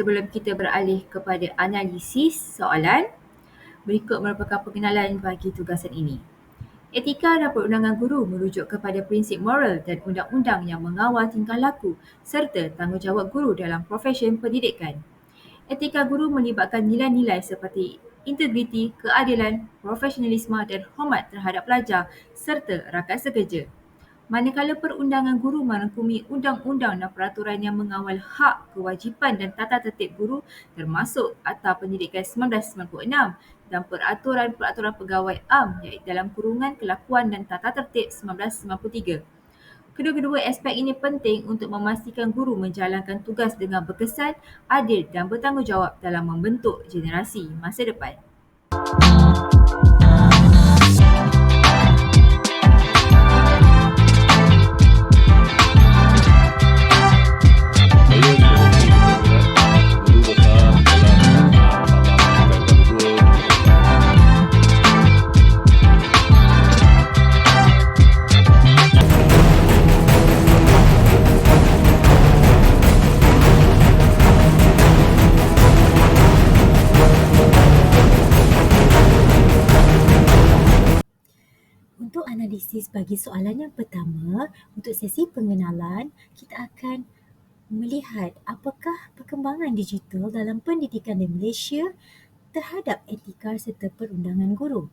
sebelum kita beralih kepada analisis soalan, berikut merupakan pengenalan bagi tugasan ini. Etika dan perundangan guru merujuk kepada prinsip moral dan undang-undang yang mengawal tingkah laku serta tanggungjawab guru dalam profesyen pendidikan. Etika guru melibatkan nilai-nilai seperti integriti, keadilan, profesionalisme dan hormat terhadap pelajar serta rakan sekerja. Manakala perundangan guru merangkumi undang-undang dan peraturan yang mengawal hak, kewajipan dan tata tertib guru termasuk Akta Pendidikan 1996 dan peraturan-peraturan pegawai am iaitu dalam kurungan kelakuan dan tata tertib 1993. Kedua-dua aspek ini penting untuk memastikan guru menjalankan tugas dengan berkesan, adil dan bertanggungjawab dalam membentuk generasi masa depan. Bagi soalan yang pertama, untuk sesi pengenalan, kita akan melihat apakah perkembangan digital dalam pendidikan di Malaysia terhadap etika serta perundangan guru.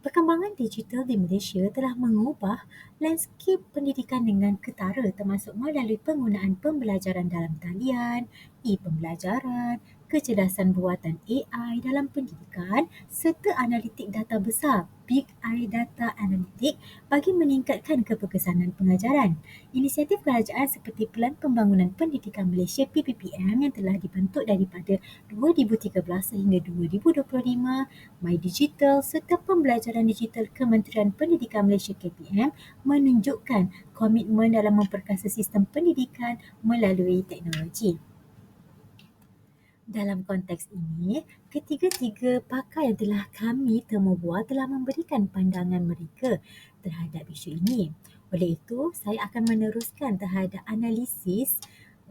Perkembangan digital di Malaysia telah mengubah landscape pendidikan dengan ketara termasuk melalui penggunaan pembelajaran dalam talian, e-pembelajaran, kecerdasan buatan AI dalam pendidikan serta analitik data besar Big I Data Analytic bagi meningkatkan keberkesanan pengajaran. Inisiatif kerajaan seperti Pelan Pembangunan Pendidikan Malaysia PPPM yang telah dibentuk daripada 2013 sehingga 2025, My Digital serta pembelajaran digital Kementerian Pendidikan Malaysia KPM menunjukkan komitmen dalam memperkasa sistem pendidikan melalui teknologi. Dalam konteks ini, ketiga-tiga pakar yang telah kami temu bual telah memberikan pandangan mereka terhadap isu ini. Oleh itu, saya akan meneruskan terhadap analisis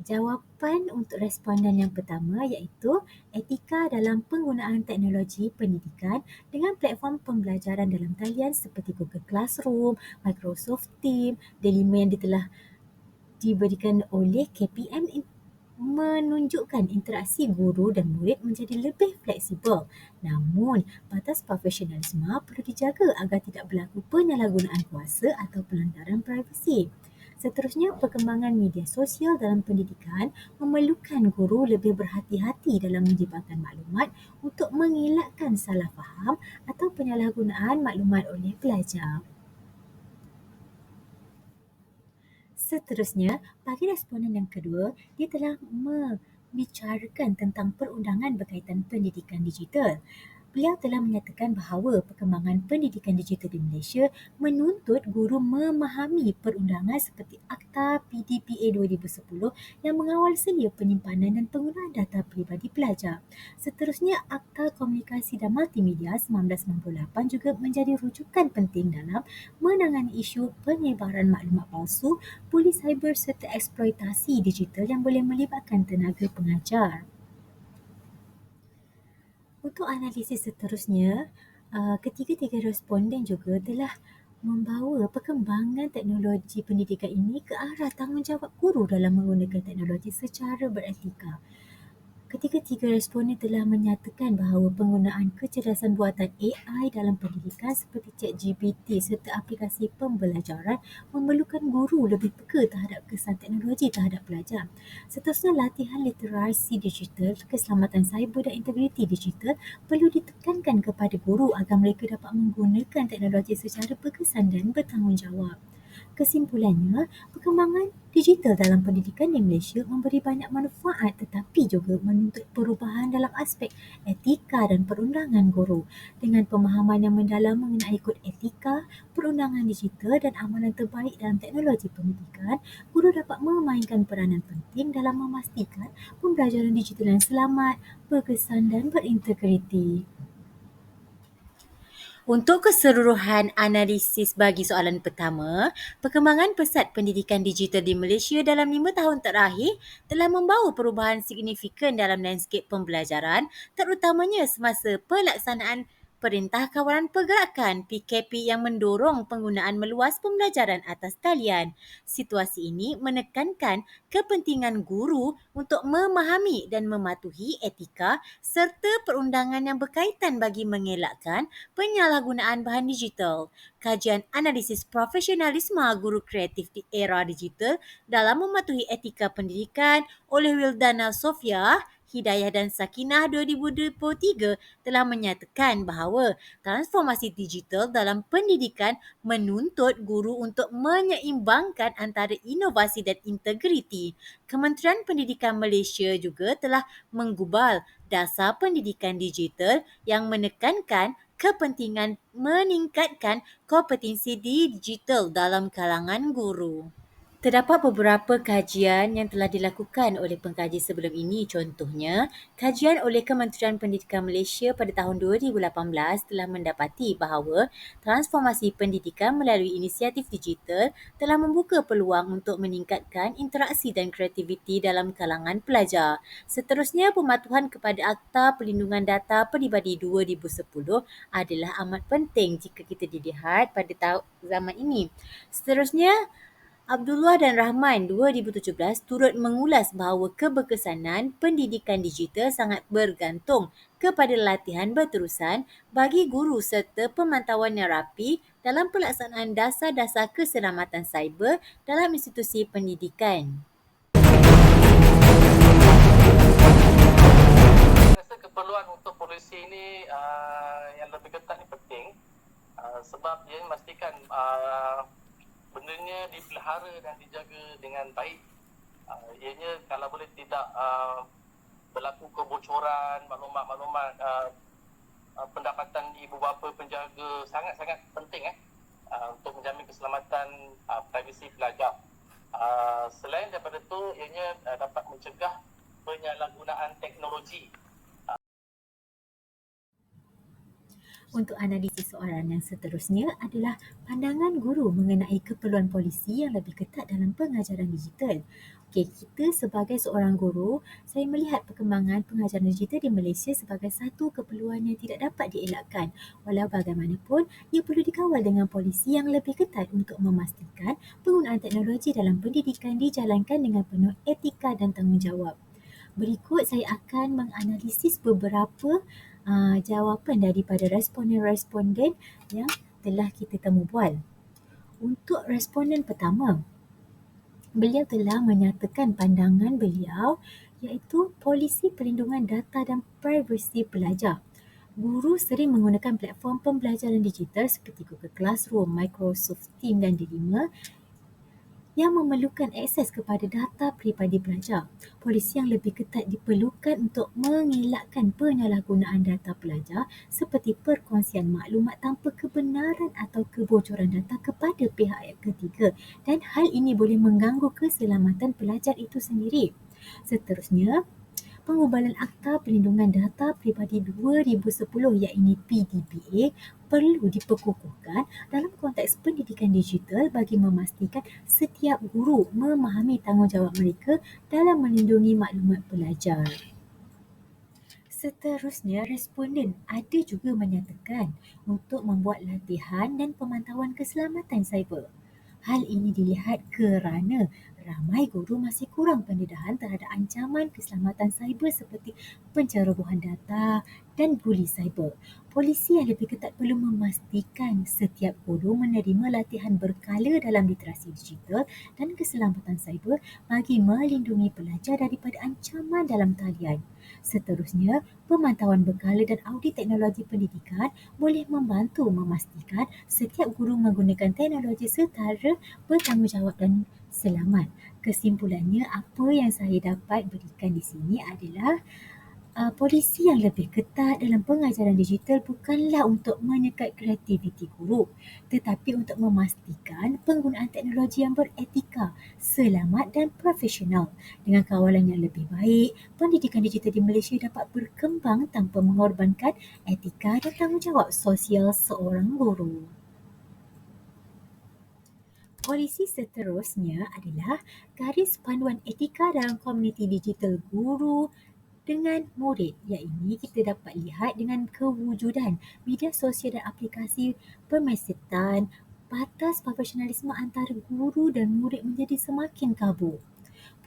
jawapan untuk responden yang pertama iaitu etika dalam penggunaan teknologi pendidikan dengan platform pembelajaran dalam talian seperti Google Classroom, Microsoft Teams, delima yang telah diberikan oleh KPM menunjukkan interaksi guru dan murid menjadi lebih fleksibel. Namun, batas profesionalisme perlu dijaga agar tidak berlaku penyalahgunaan kuasa atau pelanggaran privasi. Seterusnya, perkembangan media sosial dalam pendidikan memerlukan guru lebih berhati-hati dalam menyebarkan maklumat untuk mengelakkan salah faham atau penyalahgunaan maklumat oleh pelajar. Seterusnya, bagi responden yang kedua, dia telah membicarakan tentang perundangan berkaitan pendidikan digital. Beliau telah menyatakan bahawa perkembangan pendidikan digital di Malaysia menuntut guru memahami perundangan seperti Akta PDPA 2010 yang mengawal selia penyimpanan dan penggunaan data peribadi pelajar. Seterusnya, Akta Komunikasi dan Multimedia 1998 juga menjadi rujukan penting dalam menangani isu penyebaran maklumat palsu, polis cyber serta eksploitasi digital yang boleh melibatkan tenaga pengajar. Untuk analisis seterusnya, uh, ketiga-tiga responden juga telah membawa perkembangan teknologi pendidikan ini ke arah tanggungjawab guru dalam menggunakan teknologi secara beretika. Ketiga-tiga responden telah menyatakan bahawa penggunaan kecerdasan buatan AI dalam pendidikan seperti ChatGPT serta aplikasi pembelajaran memerlukan guru lebih peka terhadap kesan teknologi terhadap pelajar. Seterusnya, latihan literasi digital, keselamatan cyber dan integriti digital perlu ditekankan kepada guru agar mereka dapat menggunakan teknologi secara berkesan dan bertanggungjawab. Kesimpulannya, perkembangan digital dalam pendidikan di Malaysia memberi banyak manfaat tetapi juga menuntut perubahan dalam aspek etika dan perundangan guru. Dengan pemahaman yang mendalam mengenai kod etika, perundangan digital dan amalan terbaik dalam teknologi pendidikan, guru dapat memainkan peranan penting dalam memastikan pembelajaran digital yang selamat, berkesan dan berintegriti. Untuk keseluruhan analisis bagi soalan pertama, perkembangan pesat pendidikan digital di Malaysia dalam lima tahun terakhir telah membawa perubahan signifikan dalam lanskip pembelajaran terutamanya semasa pelaksanaan Perintah Kawalan Pergerakan PKP yang mendorong penggunaan meluas pembelajaran atas talian. Situasi ini menekankan kepentingan guru untuk memahami dan mematuhi etika serta perundangan yang berkaitan bagi mengelakkan penyalahgunaan bahan digital. Kajian analisis profesionalisme guru kreatif di era digital dalam mematuhi etika pendidikan oleh Wildana Sofia Hidayah dan Sakinah 2023 telah menyatakan bahawa transformasi digital dalam pendidikan menuntut guru untuk menyeimbangkan antara inovasi dan integriti. Kementerian Pendidikan Malaysia juga telah menggubal dasar pendidikan digital yang menekankan kepentingan meningkatkan kompetensi digital dalam kalangan guru. Terdapat beberapa kajian yang telah dilakukan oleh pengkaji sebelum ini. Contohnya, kajian oleh Kementerian Pendidikan Malaysia pada tahun 2018 telah mendapati bahawa transformasi pendidikan melalui inisiatif digital telah membuka peluang untuk meningkatkan interaksi dan kreativiti dalam kalangan pelajar. Seterusnya, pematuhan kepada Akta Perlindungan Data Peribadi 2010 adalah amat penting jika kita dilihat pada zaman ini. Seterusnya, Abdullah dan Rahman 2017 turut mengulas bahawa keberkesanan pendidikan digital sangat bergantung kepada latihan berterusan bagi guru serta pemantauan yang rapi dalam pelaksanaan dasar-dasar keselamatan cyber dalam institusi pendidikan. Keperluan untuk polisi ini uh, yang lebih ketat ni penting uh, sebab dia memastikan uh, bendanya dipelihara dan dijaga dengan baik. Uh, ianya kalau boleh tidak uh, berlaku kebocoran maklumat-maklumat uh, uh, pendapatan ibu bapa penjaga sangat-sangat penting eh uh, untuk menjamin keselamatan uh, privasi pelajar. Uh, selain daripada itu, ianya uh, dapat mencegah penyalahgunaan teknologi Untuk analisis soalan yang seterusnya adalah pandangan guru mengenai keperluan polisi yang lebih ketat dalam pengajaran digital. Okey, kita sebagai seorang guru, saya melihat perkembangan pengajaran digital di Malaysia sebagai satu keperluan yang tidak dapat dielakkan. Walau bagaimanapun, ia perlu dikawal dengan polisi yang lebih ketat untuk memastikan penggunaan teknologi dalam pendidikan dijalankan dengan penuh etika dan tanggungjawab. Berikut saya akan menganalisis beberapa uh, jawapan daripada responden-responden yang telah kita temu bual. Untuk responden pertama, beliau telah menyatakan pandangan beliau iaitu polisi perlindungan data dan privasi pelajar. Guru sering menggunakan platform pembelajaran digital seperti Google Classroom, Microsoft Teams dan D5 yang memerlukan akses kepada data peribadi pelajar. Polisi yang lebih ketat diperlukan untuk mengelakkan penyalahgunaan data pelajar seperti perkongsian maklumat tanpa kebenaran atau kebocoran data kepada pihak ketiga dan hal ini boleh mengganggu keselamatan pelajar itu sendiri. Seterusnya, pengubalan Akta Perlindungan Data Peribadi 2010 iaitu PDPA perlu diperkukuhkan dalam konteks pendidikan digital bagi memastikan setiap guru memahami tanggungjawab mereka dalam melindungi maklumat pelajar. Seterusnya, responden ada juga menyatakan untuk membuat latihan dan pemantauan keselamatan cyber. Hal ini dilihat kerana ramai guru masih kurang pendedahan terhadap ancaman keselamatan cyber seperti pencerobohan data dan buli cyber. Polisi yang lebih ketat perlu memastikan setiap guru menerima latihan berkala dalam literasi digital dan keselamatan cyber bagi melindungi pelajar daripada ancaman dalam talian. Seterusnya, pemantauan berkala dan audit teknologi pendidikan boleh membantu memastikan setiap guru menggunakan teknologi setara bertanggungjawab dan selamat. Kesimpulannya, apa yang saya dapat berikan di sini adalah uh, polisi yang lebih ketat dalam pengajaran digital bukanlah untuk menyekat kreativiti guru tetapi untuk memastikan penggunaan teknologi yang beretika, selamat dan profesional. Dengan kawalan yang lebih baik, pendidikan digital di Malaysia dapat berkembang tanpa mengorbankan etika dan tanggungjawab sosial seorang guru. Polisi seterusnya adalah garis panduan etika dalam komuniti digital guru dengan murid. Yang ini kita dapat lihat dengan kewujudan media sosial dan aplikasi permesetan, batas profesionalisme antara guru dan murid menjadi semakin kabur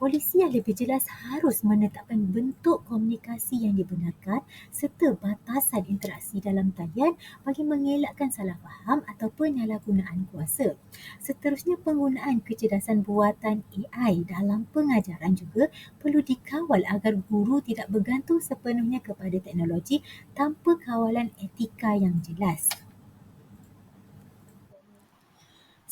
polisi yang lebih jelas harus menetapkan bentuk komunikasi yang dibenarkan serta batasan interaksi dalam talian bagi mengelakkan salah faham atau penyalahgunaan kuasa. Seterusnya, penggunaan kecerdasan buatan AI dalam pengajaran juga perlu dikawal agar guru tidak bergantung sepenuhnya kepada teknologi tanpa kawalan etika yang jelas.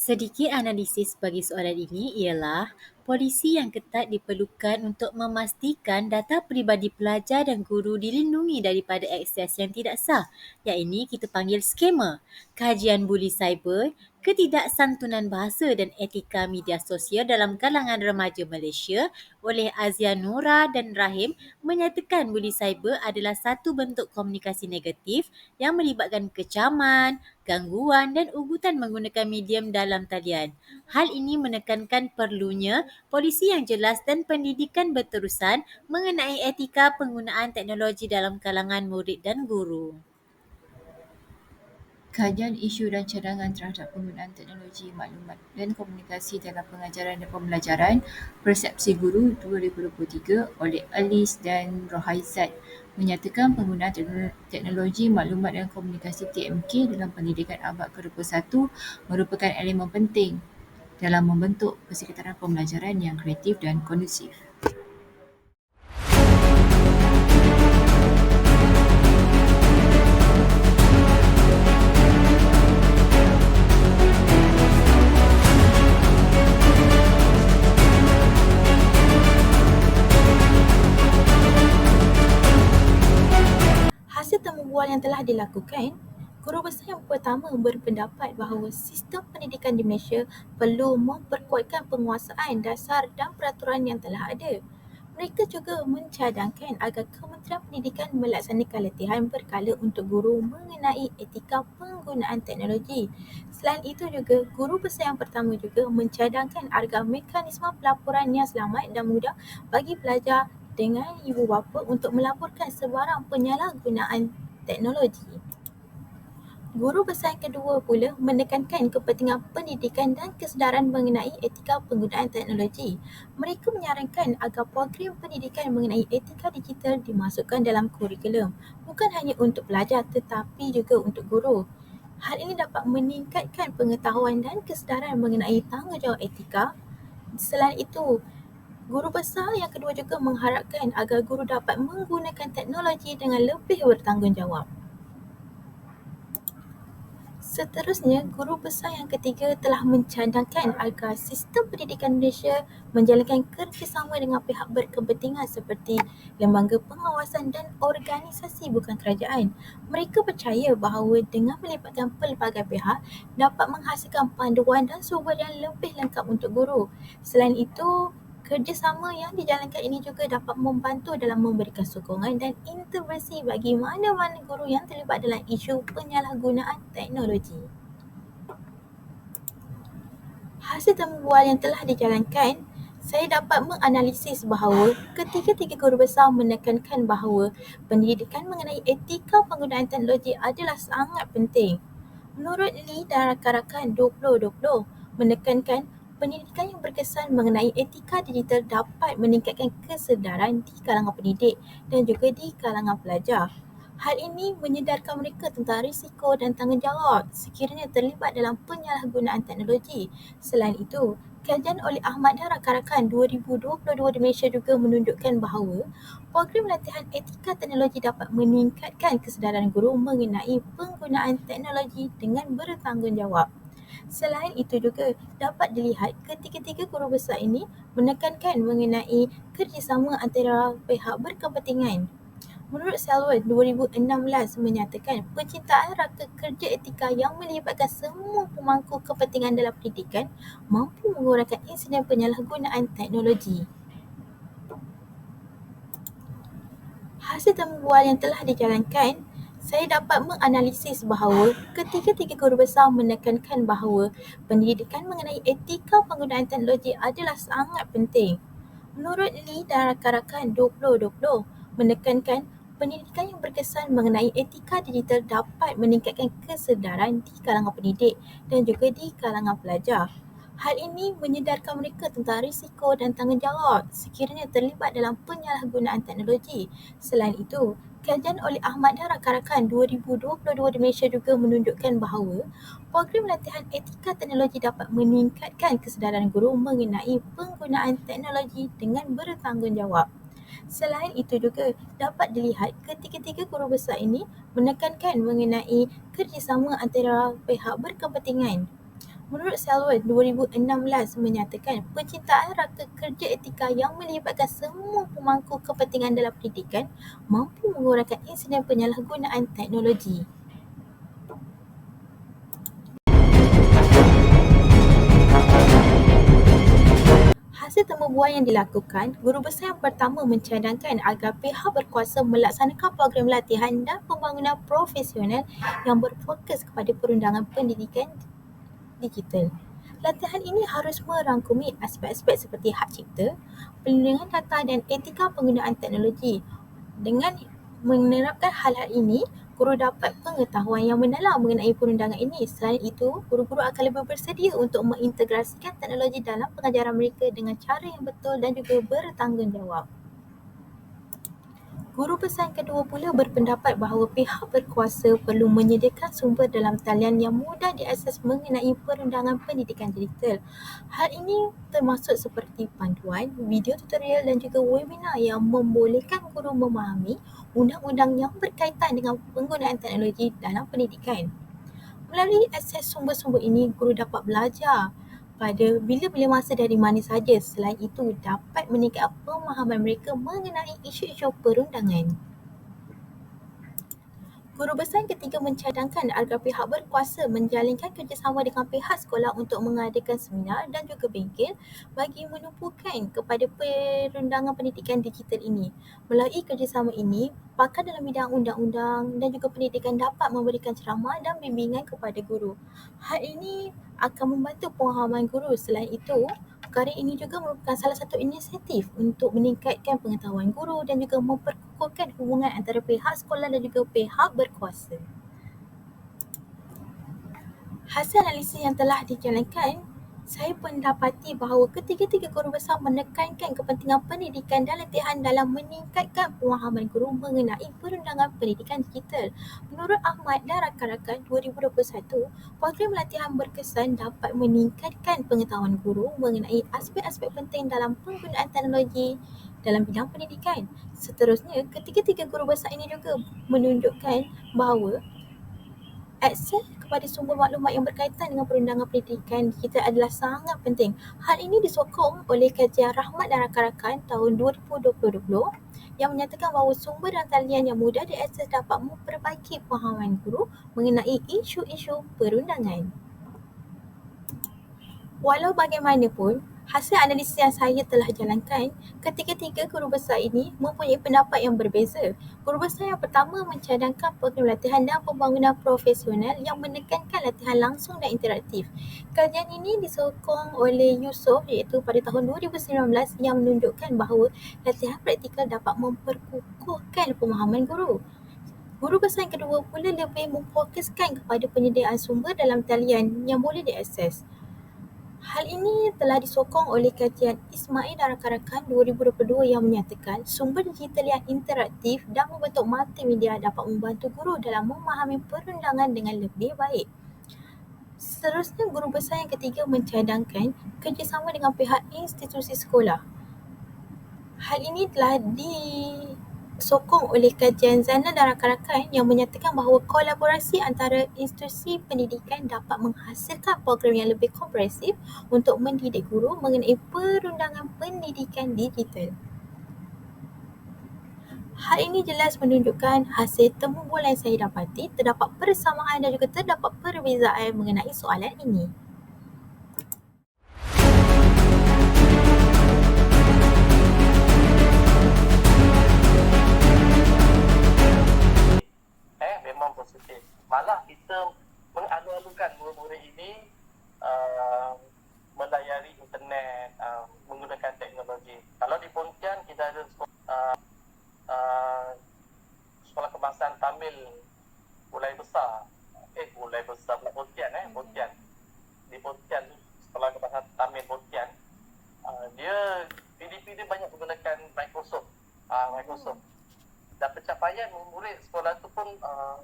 Sedikit analisis bagi soalan ini ialah polisi yang ketat diperlukan untuk memastikan data peribadi pelajar dan guru dilindungi daripada akses yang tidak sah. Ini kita panggil skema. Kajian buli cyber, ketidaksantunan bahasa dan etika media sosial dalam kalangan remaja Malaysia oleh Azia Nura dan Rahim menyatakan buli cyber adalah satu bentuk komunikasi negatif yang melibatkan kecaman, gangguan dan ugutan menggunakan medium dalam talian. Hal ini menekankan perlunya polisi yang jelas dan pendidikan berterusan mengenai etika penggunaan teknologi dalam kalangan murid dan guru. Kajian isu dan cadangan terhadap penggunaan teknologi maklumat dan komunikasi dalam pengajaran dan pembelajaran Persepsi Guru 2023 oleh Alice dan Rohaizat menyatakan penggunaan teknologi maklumat dan komunikasi TMK dalam pendidikan abad ke-21 merupakan elemen penting dalam membentuk persekitaran pembelajaran yang kreatif dan kondusif. yang telah dilakukan, guru besar yang pertama berpendapat bahawa sistem pendidikan di Malaysia perlu memperkuatkan penguasaan dasar dan peraturan yang telah ada. Mereka juga mencadangkan agar Kementerian Pendidikan melaksanakan latihan berkala untuk guru mengenai etika penggunaan teknologi. Selain itu juga, guru besar yang pertama juga mencadangkan agar mekanisme pelaporan yang selamat dan mudah bagi pelajar dengan ibu bapa untuk melaporkan sebarang penyalahgunaan teknologi. Guru besar kedua pula menekankan kepentingan pendidikan dan kesedaran mengenai etika penggunaan teknologi. Mereka menyarankan agar program pendidikan mengenai etika digital dimasukkan dalam kurikulum, bukan hanya untuk pelajar tetapi juga untuk guru. Hal ini dapat meningkatkan pengetahuan dan kesedaran mengenai tanggungjawab etika. Selain itu, guru besar yang kedua juga mengharapkan agar guru dapat menggunakan teknologi dengan lebih bertanggungjawab. Seterusnya, guru besar yang ketiga telah mencadangkan agar sistem pendidikan Malaysia menjalankan kerjasama dengan pihak berkepentingan seperti lembaga pengawasan dan organisasi bukan kerajaan. Mereka percaya bahawa dengan melibatkan pelbagai pihak dapat menghasilkan panduan dan sumber yang lebih lengkap untuk guru. Selain itu, Kerjasama yang dijalankan ini juga dapat membantu dalam memberikan sokongan dan intervensi bagi mana-mana guru yang terlibat dalam isu penyalahgunaan teknologi. Hasil temubual yang telah dijalankan, saya dapat menganalisis bahawa ketiga-tiga guru besar menekankan bahawa pendidikan mengenai etika penggunaan teknologi adalah sangat penting. Menurut Lee dan rakan-rakan 2020 menekankan pendidikan yang berkesan mengenai etika digital dapat meningkatkan kesedaran di kalangan pendidik dan juga di kalangan pelajar. Hal ini menyedarkan mereka tentang risiko dan tanggungjawab sekiranya terlibat dalam penyalahgunaan teknologi. Selain itu, kajian oleh Ahmad dan rakan-rakan 2022 di Malaysia juga menunjukkan bahawa program latihan etika teknologi dapat meningkatkan kesedaran guru mengenai penggunaan teknologi dengan bertanggungjawab. Selain itu juga dapat dilihat ketiga-tiga guru besar ini menekankan mengenai kerjasama antara pihak berkepentingan. Menurut Selwyn 2016 menyatakan penciptaan rangka kerja etika yang melibatkan semua pemangku kepentingan dalam pendidikan mampu mengurangkan insiden penyalahgunaan teknologi. Hasil temubual yang telah dijalankan, saya dapat menganalisis bahawa ketiga-tiga guru besar menekankan bahawa pendidikan mengenai etika penggunaan teknologi adalah sangat penting. Menurut Lee dan rakan-rakan 2020 menekankan pendidikan yang berkesan mengenai etika digital dapat meningkatkan kesedaran di kalangan pendidik dan juga di kalangan pelajar. Hal ini menyedarkan mereka tentang risiko dan tanggungjawab sekiranya terlibat dalam penyalahgunaan teknologi. Selain itu, kajian oleh Ahmad dan rakan-rakan 2022 di Malaysia juga menunjukkan bahawa program latihan etika teknologi dapat meningkatkan kesedaran guru mengenai penggunaan teknologi dengan bertanggungjawab. Selain itu juga dapat dilihat ketiga-tiga guru besar ini menekankan mengenai kerjasama antara pihak berkepentingan Menurut Selwyn 2016 menyatakan penciptaan rangka kerja etika yang melibatkan semua pemangku kepentingan dalam pendidikan mampu mengurangkan insiden penyalahgunaan teknologi. Hasil temubual yang dilakukan, guru besar yang pertama mencadangkan agar pihak berkuasa melaksanakan program latihan dan pembangunan profesional yang berfokus kepada perundangan pendidikan digital. Latihan ini harus merangkumi aspek-aspek seperti hak cipta, perlindungan data dan etika penggunaan teknologi. Dengan menerapkan hal-hal ini, guru dapat pengetahuan yang mendalam mengenai perundangan ini. Selain itu, guru-guru akan lebih bersedia untuk mengintegrasikan teknologi dalam pengajaran mereka dengan cara yang betul dan juga bertanggungjawab. Guru yang kedua pula berpendapat bahawa pihak berkuasa perlu menyediakan sumber dalam talian yang mudah diakses mengenai perundangan pendidikan digital. Hal ini termasuk seperti panduan, video tutorial dan juga webinar yang membolehkan guru memahami undang-undang yang berkaitan dengan penggunaan teknologi dalam pendidikan. Melalui akses sumber-sumber ini, guru dapat belajar pada bila-bila masa dari mana saja. Selain itu, dapat meningkatkan pemahaman mereka mengenai isu-isu perundangan. Guru besar ketiga mencadangkan agar pihak berkuasa menjalinkan kerjasama dengan pihak sekolah untuk mengadakan seminar dan juga bengkel bagi menumpukan kepada perundangan pendidikan digital ini. Melalui kerjasama ini, pakar dalam bidang undang-undang dan juga pendidikan dapat memberikan ceramah dan bimbingan kepada guru. Hal ini akan membantu pemahaman guru. Selain itu, Perkara ini juga merupakan salah satu inisiatif untuk meningkatkan pengetahuan guru dan juga memperkukuhkan hubungan antara pihak sekolah dan juga pihak berkuasa. Hasil analisis yang telah dijalankan saya mendapati bahawa ketiga-tiga guru besar menekankan kepentingan pendidikan dan latihan dalam meningkatkan pemahaman guru mengenai perundangan pendidikan digital. Menurut Ahmad dan rakan-rakan 2021, program latihan berkesan dapat meningkatkan pengetahuan guru mengenai aspek-aspek penting dalam penggunaan teknologi dalam bidang pendidikan. Seterusnya, ketiga-tiga guru besar ini juga menunjukkan bahawa akses kepada sumber maklumat yang berkaitan dengan perundangan pendidikan kita adalah sangat penting. Hal ini disokong oleh kajian Rahmat dan rakan-rakan tahun 2020 yang menyatakan bahawa sumber dan talian yang mudah diakses dapat memperbaiki pemahaman guru mengenai isu-isu perundangan. Walau bagaimanapun, Hasil analisis yang saya telah jalankan, ketiga-tiga guru besar ini mempunyai pendapat yang berbeza. Guru besar yang pertama mencadangkan program latihan dan pembangunan profesional yang menekankan latihan langsung dan interaktif. Kajian ini disokong oleh Yusof iaitu pada tahun 2019 yang menunjukkan bahawa latihan praktikal dapat memperkukuhkan pemahaman guru. Guru besar yang kedua pula lebih memfokuskan kepada penyediaan sumber dalam talian yang boleh diakses. Hal ini telah disokong oleh kajian Ismail dan rakan-rakan 2022 yang menyatakan sumber digital yang interaktif dan membentuk multimedia dapat membantu guru dalam memahami perundangan dengan lebih baik. Seterusnya, guru besar yang ketiga mencadangkan kerjasama dengan pihak institusi sekolah. Hal ini telah di sokong oleh kajian Zana dan rakan-rakan yang menyatakan bahawa kolaborasi antara institusi pendidikan dapat menghasilkan program yang lebih komprehensif untuk mendidik guru mengenai perundangan pendidikan digital. Hal ini jelas menunjukkan hasil temu yang saya dapati terdapat persamaan dan juga terdapat perbezaan mengenai soalan ini. Positif. Malah kita mengalu-alukan murid-murid ini uh, melayari internet, uh, menggunakan teknologi. Kalau di Pontian kita ada sekolah, uh, uh, sekolah kebangsaan Tamil Bulai Besar. Eh, Bulai Besar pula Pontian eh, Pontian. Di Pontian sekolah kebangsaan Tamil Pontian. Uh, dia PDP dia banyak menggunakan Microsoft. Uh, Microsoft dan pencapaian murid sekolah tu pun uh,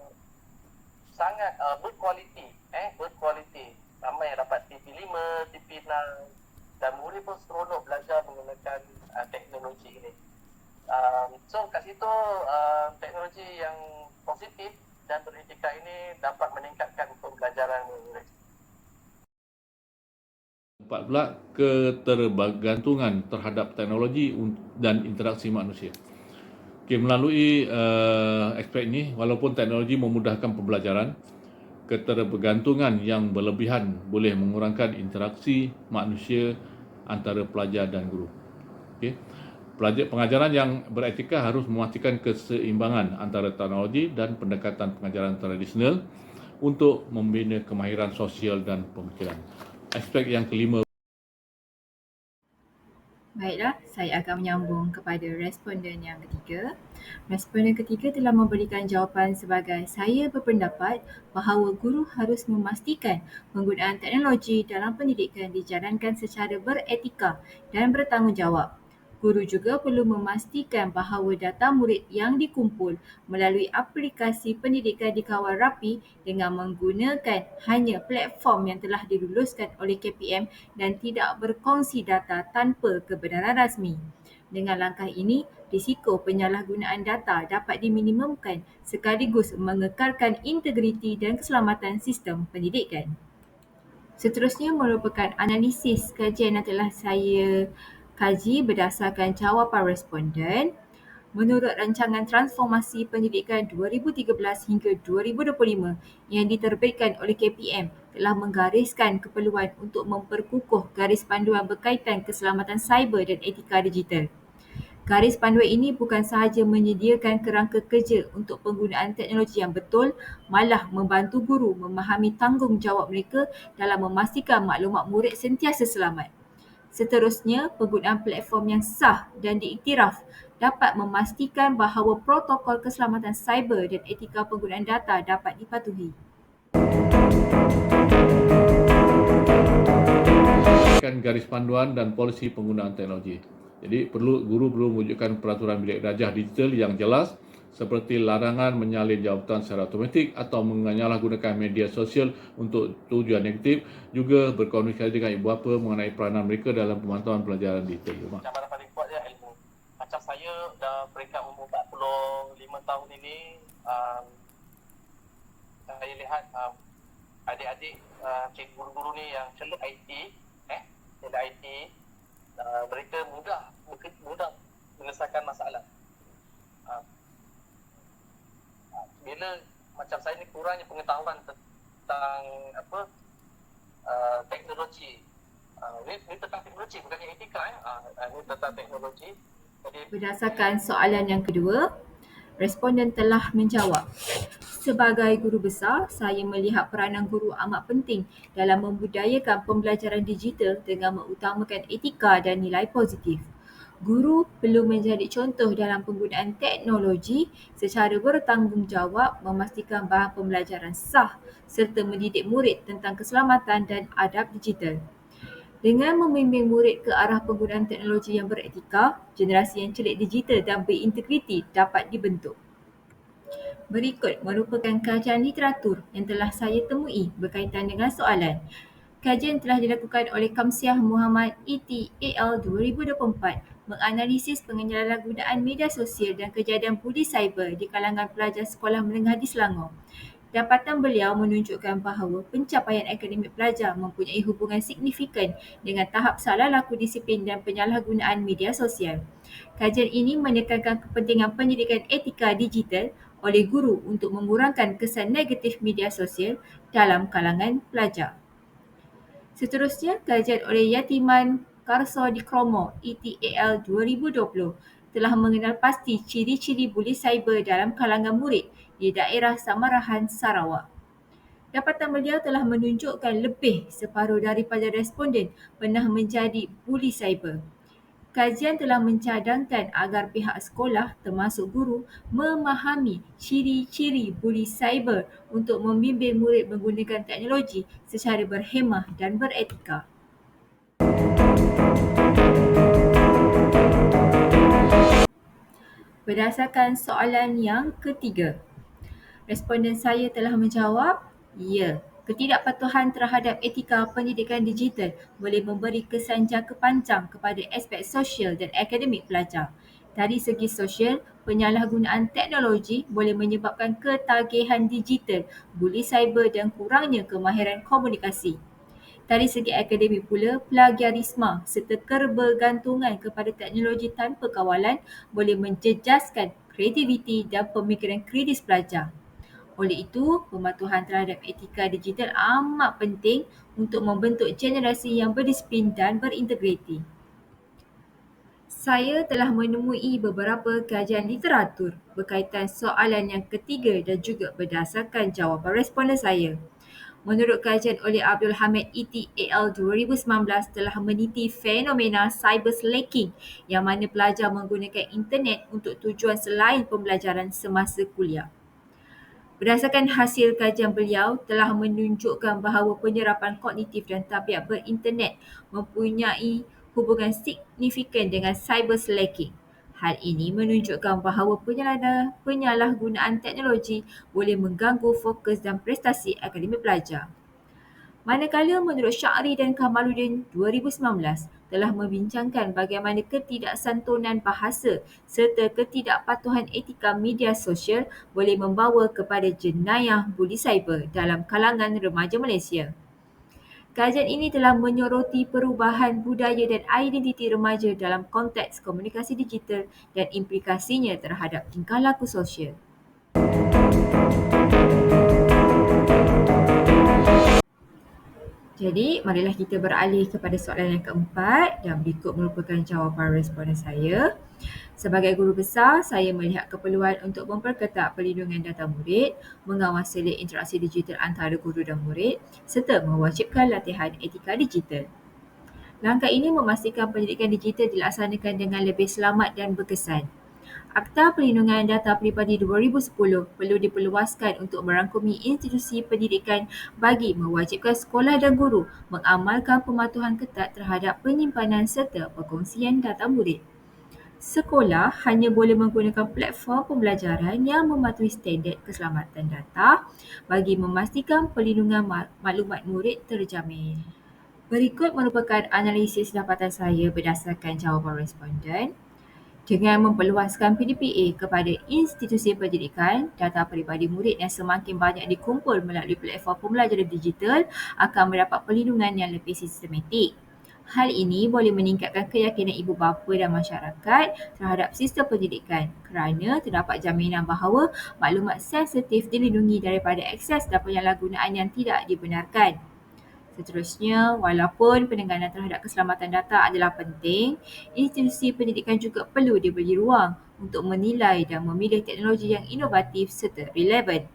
sangat uh, berkualiti eh berkualiti. Ramai yang dapat TP5, TP6 dan murid pun seronok belajar menggunakan uh, teknologi ini. Um, so kat situ uh, teknologi yang positif dan beretika ini dapat meningkatkan pembelajaran murid Empat pula ketergantungan terhadap teknologi dan interaksi manusia. Okay, melalui uh, aspek ini, walaupun teknologi memudahkan pembelajaran, ketergantungan yang berlebihan boleh mengurangkan interaksi manusia antara pelajar dan guru. Okay. Pelajar, pengajaran yang beretika harus memastikan keseimbangan antara teknologi dan pendekatan pengajaran tradisional untuk membina kemahiran sosial dan pemikiran. Aspek yang kelima Baiklah, saya akan menyambung kepada responden yang ketiga. Responden ketiga telah memberikan jawapan sebagai saya berpendapat bahawa guru harus memastikan penggunaan teknologi dalam pendidikan dijalankan secara beretika dan bertanggungjawab. Guru juga perlu memastikan bahawa data murid yang dikumpul melalui aplikasi pendidikan dikawal rapi dengan menggunakan hanya platform yang telah diluluskan oleh KPM dan tidak berkongsi data tanpa kebenaran rasmi. Dengan langkah ini, risiko penyalahgunaan data dapat diminimumkan sekaligus mengekalkan integriti dan keselamatan sistem pendidikan. Seterusnya merupakan analisis kajian yang telah saya kaji berdasarkan jawapan responden menurut rancangan transformasi pendidikan 2013 hingga 2025 yang diterbitkan oleh KPM telah menggariskan keperluan untuk memperkukuh garis panduan berkaitan keselamatan cyber dan etika digital. Garis panduan ini bukan sahaja menyediakan kerangka kerja untuk penggunaan teknologi yang betul, malah membantu guru memahami tanggungjawab mereka dalam memastikan maklumat murid sentiasa selamat. Seterusnya, penggunaan platform yang sah dan diiktiraf dapat memastikan bahawa protokol keselamatan cyber dan etika penggunaan data dapat dipatuhi. Kan garis panduan dan polisi penggunaan teknologi. Jadi perlu guru perlu mewujudkan peraturan bilik darjah digital yang jelas seperti larangan menyalin jawatan secara automatik atau menyalahgunakan media sosial untuk tujuan negatif juga berkomunikasi dengan ibu bapa mengenai peranan mereka dalam pemantauan pelajaran digital rumah. Cabaran paling kuat ilmu. Macam saya dah peringkat umur 45 tahun ini, um, saya lihat um, adik-adik uh, cikgu guru-guru ni yang celik IT, eh, celik IT, uh, mereka mudah mudah menyelesaikan masalah. Uh, bila macam saya ni kurangnya pengetahuan tentang apa uh, teknologi. Uh, ni, ni tentang teknologi bukan etika ya uh, ni tentang teknologi. Jadi berdasarkan soalan yang kedua responden telah menjawab. Sebagai guru besar saya melihat peranan guru amat penting dalam membudayakan pembelajaran digital dengan mengutamakan etika dan nilai positif Guru perlu menjadi contoh dalam penggunaan teknologi secara bertanggungjawab memastikan bahan pembelajaran sah serta mendidik murid tentang keselamatan dan adab digital. Dengan membimbing murid ke arah penggunaan teknologi yang beretika, generasi yang celik digital dan berintegriti dapat dibentuk. Berikut merupakan kajian literatur yang telah saya temui berkaitan dengan soalan. Kajian telah dilakukan oleh Kamsiah Muhammad ETAL 2024 menganalisis penyalahgunaan media sosial dan kejadian buli cyber di kalangan pelajar sekolah menengah di Selangor. Dapatan beliau menunjukkan bahawa pencapaian akademik pelajar mempunyai hubungan signifikan dengan tahap salah laku disiplin dan penyalahgunaan media sosial. Kajian ini menekankan kepentingan pendidikan etika digital oleh guru untuk mengurangkan kesan negatif media sosial dalam kalangan pelajar. Seterusnya, kajian oleh Yatiman Karsodikromo ETAL 2020 telah mengenal pasti ciri-ciri buli cyber dalam kalangan murid di daerah Samarahan, Sarawak. Dapatan beliau telah menunjukkan lebih separuh daripada responden pernah menjadi buli cyber. Kajian telah mencadangkan agar pihak sekolah termasuk guru memahami ciri-ciri buli cyber untuk membimbing murid menggunakan teknologi secara berhemah dan beretika. Berdasarkan soalan yang ketiga, responden saya telah menjawab, ya, ketidakpatuhan terhadap etika pendidikan digital boleh memberi kesan jangka panjang kepada aspek sosial dan akademik pelajar. Dari segi sosial, penyalahgunaan teknologi boleh menyebabkan ketagihan digital, buli cyber dan kurangnya kemahiran komunikasi. Dari segi akademik pula, plagiarisma serta kebergantungan kepada teknologi tanpa kawalan boleh menjejaskan kreativiti dan pemikiran kritis pelajar. Oleh itu, pematuhan terhadap etika digital amat penting untuk membentuk generasi yang berdisiplin dan berintegriti. Saya telah menemui beberapa kajian literatur berkaitan soalan yang ketiga dan juga berdasarkan jawapan responden saya. Menurut kajian oleh Abdul Hamid ETAL 2019 telah meniti fenomena cyber slacking yang mana pelajar menggunakan internet untuk tujuan selain pembelajaran semasa kuliah. Berdasarkan hasil kajian beliau telah menunjukkan bahawa penyerapan kognitif dan tabiat berinternet mempunyai hubungan signifikan dengan cyber slacking. Hal ini menunjukkan bahawa penyalahgunaan teknologi boleh mengganggu fokus dan prestasi akademik pelajar. Manakala menurut Syahri dan Kamaluddin 2019 telah membincangkan bagaimana ketidaksantunan bahasa serta ketidakpatuhan etika media sosial boleh membawa kepada jenayah buli cyber dalam kalangan remaja Malaysia. Kajian ini telah menyoroti perubahan budaya dan identiti remaja dalam konteks komunikasi digital dan implikasinya terhadap tingkah laku sosial. Jadi, marilah kita beralih kepada soalan yang keempat dan berikut merupakan jawapan responden saya. Sebagai guru besar, saya melihat keperluan untuk memperketat perlindungan data murid, mengawal selit interaksi digital antara guru dan murid serta mewajibkan latihan etika digital. Langkah ini memastikan pendidikan digital dilaksanakan dengan lebih selamat dan berkesan. Akta Perlindungan Data Peribadi 2010 perlu diperluaskan untuk merangkumi institusi pendidikan bagi mewajibkan sekolah dan guru mengamalkan pematuhan ketat terhadap penyimpanan serta perkongsian data murid. Sekolah hanya boleh menggunakan platform pembelajaran yang mematuhi standard keselamatan data bagi memastikan perlindungan maklumat murid terjamin. Berikut merupakan analisis dapatan saya berdasarkan jawapan responden. Dengan memperluaskan PDPA kepada institusi pendidikan, data peribadi murid yang semakin banyak dikumpul melalui platform pembelajaran digital akan mendapat perlindungan yang lebih sistematik. Hal ini boleh meningkatkan keyakinan ibu bapa dan masyarakat terhadap sistem pendidikan kerana terdapat jaminan bahawa maklumat sensitif dilindungi daripada akses dan penyalahgunaan yang tidak dibenarkan. Seterusnya, walaupun pendengaran terhadap keselamatan data adalah penting, institusi pendidikan juga perlu diberi ruang untuk menilai dan memilih teknologi yang inovatif serta relevan.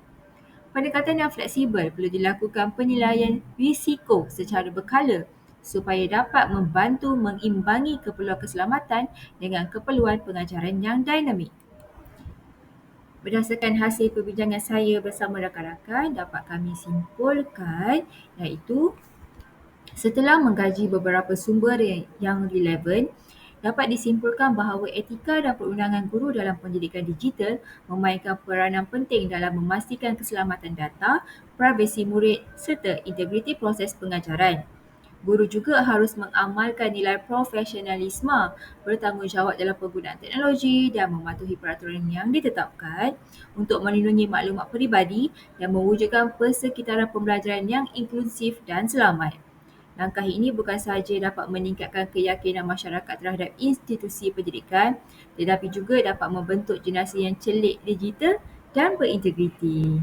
Pendekatan yang fleksibel perlu dilakukan penilaian risiko secara berkala supaya dapat membantu mengimbangi keperluan keselamatan dengan keperluan pengajaran yang dinamik. Berdasarkan hasil perbincangan saya bersama rakan-rakan, dapat kami simpulkan iaitu Setelah mengkaji beberapa sumber yang relevan, dapat disimpulkan bahawa etika dan perundangan guru dalam pendidikan digital memainkan peranan penting dalam memastikan keselamatan data, privasi murid serta integriti proses pengajaran. Guru juga harus mengamalkan nilai profesionalisme, bertanggungjawab dalam penggunaan teknologi dan mematuhi peraturan yang ditetapkan untuk melindungi maklumat peribadi dan mewujudkan persekitaran pembelajaran yang inklusif dan selamat. Langkah ini bukan sahaja dapat meningkatkan keyakinan masyarakat terhadap institusi pendidikan tetapi juga dapat membentuk generasi yang celik digital dan berintegriti.